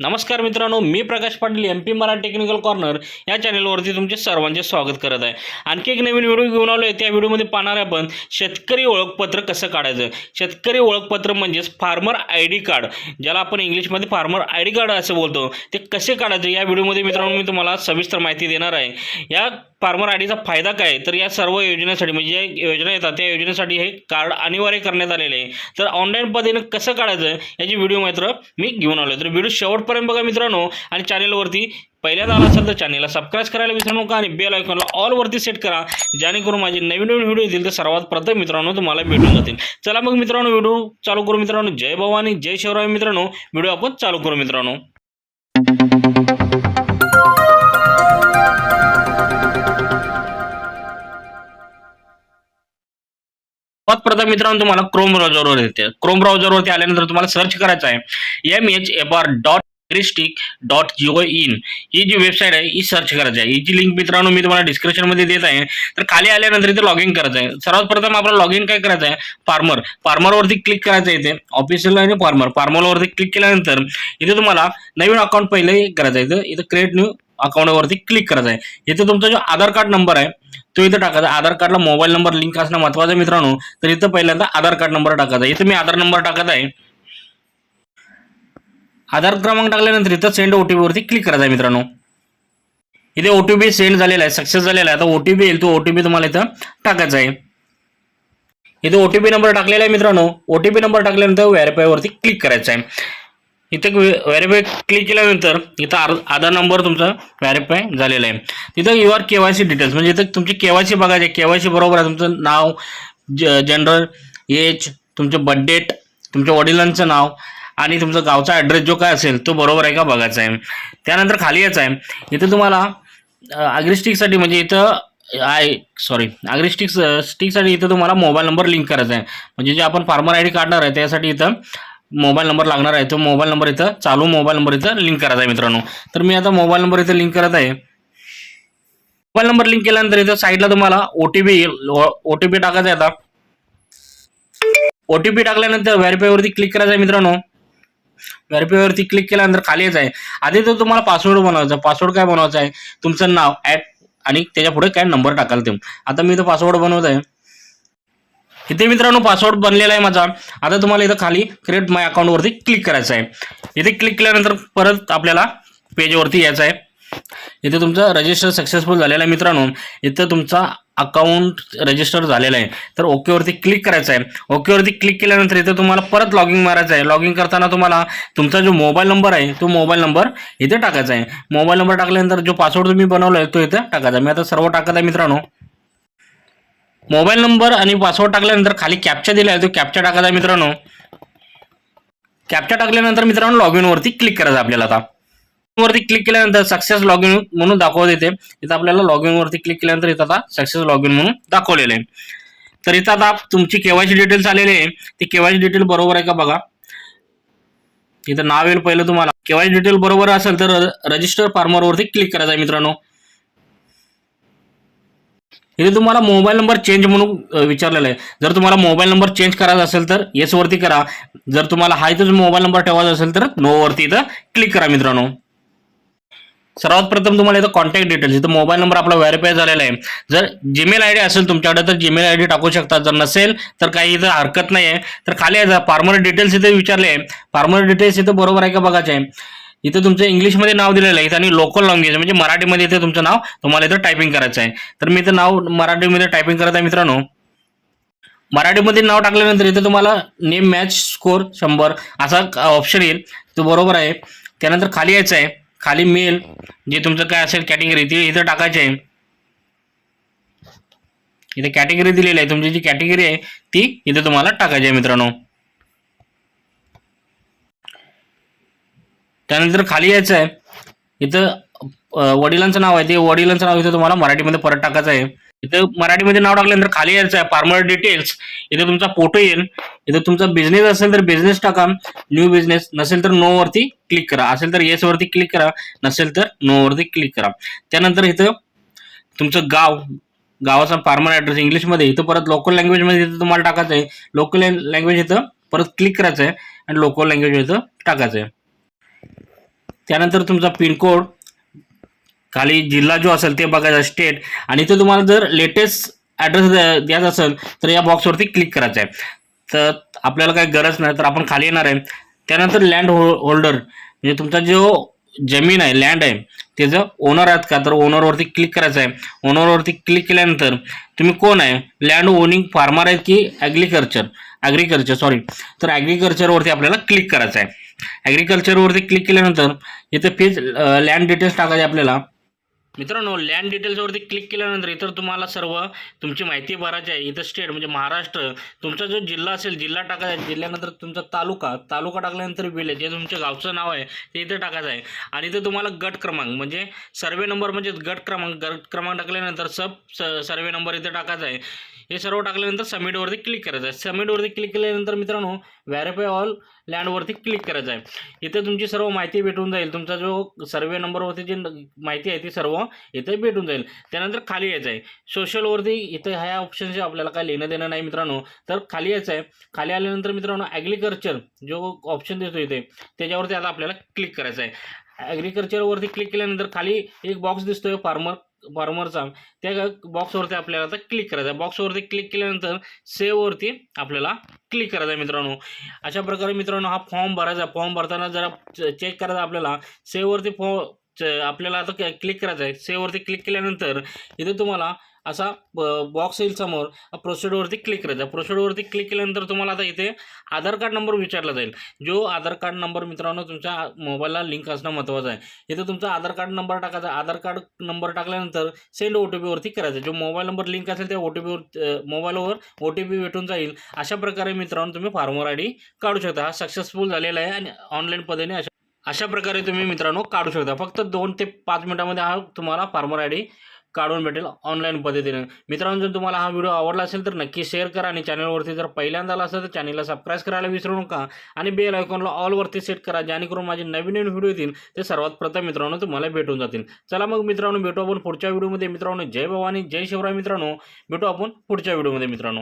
नमस्कार मित्रांनो मी प्रकाश पाटील एम पी मरा टेक्निकल कॉर्नर या चॅनलवरती तुमचे सर्वांचे स्वागत करत आहे. आणखी एक नवीन व्हिडिओ घेऊन आलो आहे त्या व्हिडिओमध्ये पाहणार आहे आपण शेतकरी ओळखपत्र कसं काढायचं? शेतकरी ओळखपत्र म्हणजेच फार्मर आय डी कार्ड ज्याला आपण इंग्लिशमध्ये फार्मर आय डी कार्ड असं बोलतो ते कसे काढायचं? या व्हिडिओमध्ये मित्रांनो मी तुम्हाला सविस्तर माहिती देणार आहे. या फार्मर आय डीचा फायदा काय? तर या सर्व योजनेसाठी म्हणजे ज्या योजना येतात त्या योजनेसाठी हे कार्ड अनिवार्य करण्यात आलेले आहे. तर ऑनलाईन पद्धतीनं कसं काढायचं याची व्हिडिओ मात्र मी घेऊन आलो तर व्हिडिओ शेवटपर्यंत बघा मित्रांनो आणि चॅनेलवरती पहिल्यांदा आला असेल तर चॅनेलला सबस्क्राईब करायला विसरू नका आणि बेल आयकॉनला ऑलवरती सेट करा. जेणेकरून माझे नवीन नवीन व्हिडिओ येतील तर सर्वात प्रथम मित्रांनो तुम्हाला भेटून जातील. चला मग मित्रांनो व्हिडिओ चालू करू मित्रांनो. जय भवानी जय शिवराय मित्रांनो. व्हिडिओ आपण चालू करू मित्रांनो. सर्वात प्रथम मित्रांनो तुम्हाला क्रोम ब्राउझरवर येते. क्रोम ब्राउझरवरती आल्यानंतर तुम्हाला सर्च करायचं आहे. M H F R dot agristack dot gov in ही जी वेबसाईट आहे ही सर्च करायची आहे. हिची लिंक मित्रांनो मी तुम्हाला डिस्क्रिप्शनमध्ये देत आहे. तर खाली आल्यानंतर इथे लॉग इन करायचं आहे. सर्वात प्रथम आपल्याला लॉग इन काय करायचं आहे? फार्मर फार्मरवरती क्लिक करायचं इथे. ऑफिशियल आणि फार्मर फार्मरवरती क्लिक केल्यानंतर इथे तुम्हाला नवीन अकाउंट पहिले करायचं आहे. इथं इथं क्रिएट न्यू अकाउंटवरती क्लिक करायचं आहे. इथे तुमचा जो आधार कार्ड नंबर आहे तो इथं टाकायचा. आधार कार्डला मोबाईल नंबर लिंक असणं महत्वाचं मित्रांनो. तर इथं पहिल्यांदा आधार कार्ड नंबर टाकायचा. इथं मी आधार नंबर टाकत आहे. आधार क्रमांक टाकल्यानंतर इथं सेंड ओ वरती क्लिक करायचं आहे मित्रांनो. इथे ओ सेंड झालेला आहे सक्सेस झालेला आहे. आता ओ येईल तो ओ तुम्हाला इथं टाकायचा आहे. इथे ओ टी पी नंबर टाकलेला आहे मित्रांनो. ओ टी पी नंबर टाकल्यानंतर व्हेरीफाय वरती क्लिक करायचं आहे. इथं व्हेरीफाय क्लिक केल्यानंतर इथं आर आधार नंबर तुमचा व्हेरीफाय झालेला आहे. तिथं your K Y C details म्हणजे इथं तुमची के वाय सी बघायची के वाय सी बरोबर आहे तुमचं नाव ज जनरल एज तुमचं बर्थडेट तुमच्या वडिलांचं नाव आणि तुमचा गावचा ॲड्रेस जो काय असेल तो बरोबर आहे का बघायचा आहे. त्यानंतर खाली यायचं आहे. इथं तुम्हाला अग्रिस्टिकसाठी म्हणजे इथं आय सॉरी अग्रिस्टिक स्टिकसाठी इथं तुम्हाला मोबाईल नंबर लिंक करायचा आहे. म्हणजे जे आपण फार्मर आय डी काढणार आहे त्यासाठी इथं मोबाईल नंबर लागणार आहे. तो मोबाईल नंबर इथं चालू मोबाईल नंबर इथं लिंक करायचा आहे मित्रांनो. तर मी आता मोबाईल नंबर इथं लिंक करत आहे. मोबाईल नंबर लिंक केल्यानंतर इथं साईडला तुम्हाला ओ टी पी येईल ओ टी पी टाकायचा आहे आता. ओ टी पी टाकल्यानंतर व्हेरीफायवरती क्लिक करायचं आहे मित्रांनो. व्हेरीफायवरती क्लिक केल्यानंतर खाली यायचं आहे. आधी तर तुम्हाला पासवर्ड बनवायचा पासवर्ड काय बनवायचा आहे? तुमचं नाव ॲट आणि त्याच्या पुढे काय नंबर टाकाल ते. आता मी तो पासवर्ड बनवत आहे इथे मित्रांनो पासवर्ड बनलेला आहे माझा. आता तुम्हाला इथं खाली क्रिएट माय अकाउंटवरती क्लिक करायचं आहे. इथे क्लिक केल्यानंतर परत आपल्याला पेजवरती यायचं आहे. इथे तुमचं रजिस्टर सक्सेसफुल झालेलं आहे मित्रांनो. इथं तुमचा अकाउंट रजिस्टर झालेला आहे. तर ओकेवरती क्लिक करायचं आहे. ओकेवरती क्लिक केल्यानंतर इथे तुम्हाला परत लॉगिंग मारायचं आहे. लॉगिंग करताना तुम्हाला तुमचा जो मोबाईल नंबर आहे तो मोबाईल नंबर इथे टाकायचा आहे. मोबाईल नंबर टाकल्यानंतर जो पासवर्ड तुम्ही बनवला आहे तो इथे टाकायचा मी आता सर्व टाकत आहे मित्रांनो. मोबाईल नंबर आणि पासवर्ड टाकल्यानंतर खाली कॅप्चा दिला आहे. तो कॅप्चा टाकायचा आहे मित्रांनो. कॅप्चा टाकल्यानंतर मित्रांनो लॉग इनवरती क्लिक करायचं आपल्याला आता. वरती क्लिक केल्यानंतर सक्सेस लॉग इन म्हणून दाखवत येते. इथं आपल्याला लॉग वरती क्लिक केल्यानंतर इथं आता सक्सेस लॉग इन म्हणून दाखवलेलं आहे. तर इथं आता तुमची केवायसी डिटेल्स आलेली आहे. ते केवायसी डिटेल बरोबर आहे का बघा? इथं नाव येईल पहिलं तुम्हाला. केवायसी डिटेल बरोबर असेल तर रजिस्टर फार्मरवरती क्लिक करायचं आहे मित्रांनो. इथे तुम्हाला मोबाईल नंबर चेंज म्हणून विचारलेला आहे. जर तुम्हाला मोबाईल नंबर चेंज करायचा असेल तर येसवरती करा. जर तुम्हाला हा इथं मोबाईल नंबर ठेवायचा असेल तर नो वरती इथं क्लिक करा मित्रांनो. सर्वात प्रथम तुम्हाला इथं कॉन्टॅक्ट डिटेल्स इथं मोबाईल नंबर आपला व्हेरीफाय झालेला आहे. जर जीमेल आयडी असेल तुमच्याकडे तर जीमेल आयडी टाकू शकता जर नसेल तर काही इथं हरकत नाही आहे तर खाली आहे फार्मर डिटेल्स इथे विचारले आहे. फार्मर डिटेल्स इथं बरोबर आहे का बघायचं आहे? इथं तुमचं इंग्लिशमध्ये नाव दिलेलं आहे इथं आणि लोकल लँग्वेज म्हणजे मराठीमध्ये इथे तुमचं नाव तुम्हाला इथं टायपिंग करायचं आहे. तर मी इथं नाव मराठीमध्ये टायपिंग करत आहे मित्रांनो. मराठीमध्ये नाव टाकल्यानंतर इथे तुम्हाला नेम मॅच स्कोर शंभर असा ऑप्शन येईल. तो बरोबर आहे. त्यानंतर खाली यायचं आहे. खाली मेल जे तुमचं काय असेल कॅटेगरी ती इथं टाकायची आहे. इथे कॅटेगरी दिलेली आहे. तुमची जी कॅटेगरी आहे ती इथे तुम्हाला टाकायची आहे मित्रांनो. त्यानंतर खाली यायचं आहे. इथं वडिलांचं नाव आहे ते. वडिलांचं नाव इथं तुम्हाला मराठीमध्ये परत टाकायचं आहे. इथं मराठीमध्ये नाव टाकल्यानंतर खाली यायचं आहे. फार्मर डिटेल्स इथे तुमचा फोटो येईल. इथं तुमचा बिझनेस असेल तर बिझनेस टाका. न्यू बिझनेस नसेल तर नो वरती क्लिक करा. असेल तर येस वरती क्लिक करा. नसेल तर नो वरती क्लिक करा. त्यानंतर इथं तुमचं गाव. गावाचा फार्मर ॲड्रेस इंग्लिशमध्ये. इथं परत लोकल लँग्वेजमध्ये इथं तुम्हाला टाकायचं आहे. लोकल लँग्वेज इथं परत क्लिक करायचं आहे. आणि लोकल लँग्वेज इथं टाकायचं आहे. त्यानंतर तुमचा पिनकोड खाली जिल्हा जो असेल ते बघायचा स्टेट आणि तो तुम्हाला जर लेटेस्ट ॲड्रेस द्यायचा असेल तर या बॉक्सवरती क्लिक करायचं आहे तर आपल्याला काही गरज नाही तर आपण खाली येणार आहे. त्यानंतर लँड हो होल्डर म्हणजे तुमचा जो जमीन आहे लँड आहे त्याचं ओनर आहात का तर ओनरवरती क्लिक करायचं आहे ओनरवरती क्लिक केल्यानंतर तुम्ही कोण आहे? लँड ओनिंग फार्मर आहेत की ॲग्रिकल्चर ॲग्रिकल्चर सॉरी तर ॲग्रिकल्चरवरती आपल्याला क्लिक करायचं आहे ॲग्रिकल्चरवरती क्लिक केल्यानंतर इथे पेज लँड डिटेल्स टाकायचे आपल्याला. मित्रांनो लँड डिटेल्सवरती क्लिक केल्यानंतर इतर तुम्हाला सर्व तुमची माहिती भरायची आहे. इथं स्टेट म्हणजे महाराष्ट्र तुमचा जो जिल्हा असेल जिल्हा टाकायचा आहे. जिल्ह्यानंतर तुमचा तालुका तालुका टाकल्यानंतर विलेज जे तुमच्या गावचं नाव आहे ते इथे टाकायचं आहे. आणि इथं तुम्हाला गट क्रमांक म्हणजे सर्वे नंबर म्हणजे गट क्रमांक गट क्रमांक टाकल्यानंतर सब सर्वे नंबर इथे टाकायचा आहे. हे सर्व टाकल्यानंतर सबमिटवरती क्लिक करायचं आहे. सबमिटवरती क्लिक केल्यानंतर मित्रांनो व्हॅरिफाय ऑल लँडवरती क्लिक करायचं आहे. इथे तुमची सर्व माहिती भेटून जाईल. तुमचा जो सर्वे नंबरवरती जी माहिती आहे ती सर्व इथे भेटून जाईल. त्यानंतर खाली यायचं आहे. सोशलवरती इथे ह्या ऑप्शनशी आपल्याला काय लेणं देणं नाही मित्रांनो. तर खाली यायचं आहे. खाली आल्यानंतर मित्रांनो ॲग्रिकल्चर जो ऑप्शन देतो इथे त्याच्यावरती आता आपल्याला क्लिक करायचं आहे. ॲग्रिकल्चरवरती क्लिक केल्यानंतर खाली एक बॉक्स दिसतोय फार्मर फार्मरचा त्या बॉक्सवरती आपल्याला आता क्लिक करायचा आहे बॉक्सवरती क्लिक केल्यानंतर सेववरती आपल्याला क्लिक करायचा आहे मित्रांनो. अशा प्रकारे मित्रांनो हा फॉर्म भरायचा. फॉर्म भरताना जरा चेक करायचा आपल्याला. सेववरती फॉ च- आपल्याला आता क्लिक करायचं आहे सेववरती क्लिक केल्यानंतर इथे तुम्हाला असा बॉक्स येईल समोर. प्रोसिडवरती क्लिक करायचा. प्रोसिडवरती क्लिक केल्यानंतर तुम्हाला आता इथे आधार कार्ड नंबर विचारला जाईल. जो आधार कार्ड नंबर मित्रांनो तुमच्या मोबाईलला लिंक असणं महत्त्वाचं आहे. इथे तुमचा आधार कार्ड नंबर टाकायचा. आधार कार्ड नंबर टाकल्यानंतर सेंड ओ टी पीवरती करायचं. जो मोबाईल नंबर लिंक असेल त्या ओ टी पीवर मोबाईलवर ओ टी पी भेटून जाईल. अशा प्रकारे मित्रांनो तुम्ही फार्मर आय डी काढू शकता. हा सक्सेसफुल झालेला आहे आणि ऑनलाईन पद्धतीने अशा अशा प्रकारे तुम्ही मित्रांनो काढू शकता. फक्त दोन ते पाच मिनटामध्ये हा तुम्हाला फार्मर आय डी काढून भेटेल ऑनलाईन पद्धतीने. मित्रांनो जर तुम्हाला हा व्हिडिओ आवडला असेल तर नक्की शेअर करा आणि चॅनलवरती जर पहिल्यांदा आला असेल तर चॅनलला सबस्क्राईब करायला विसरू नका आणि बेल आयकॉनला ऑलवरती सेट करा जेणेकरून माझे नवीन नवीन व्हिडिओ येतील ते सर्वात प्रथम मित्रांनो तुम्हाला भेटून जातील. चला मग मित्रांनो भेटू आपण पुढच्या व्हिडिओमध्ये मित्रांनो जय भवानी जय शिवराय मित्रांनो. भेटू आपण पुढच्या व्हिडिओमध्ये मित्रांनो.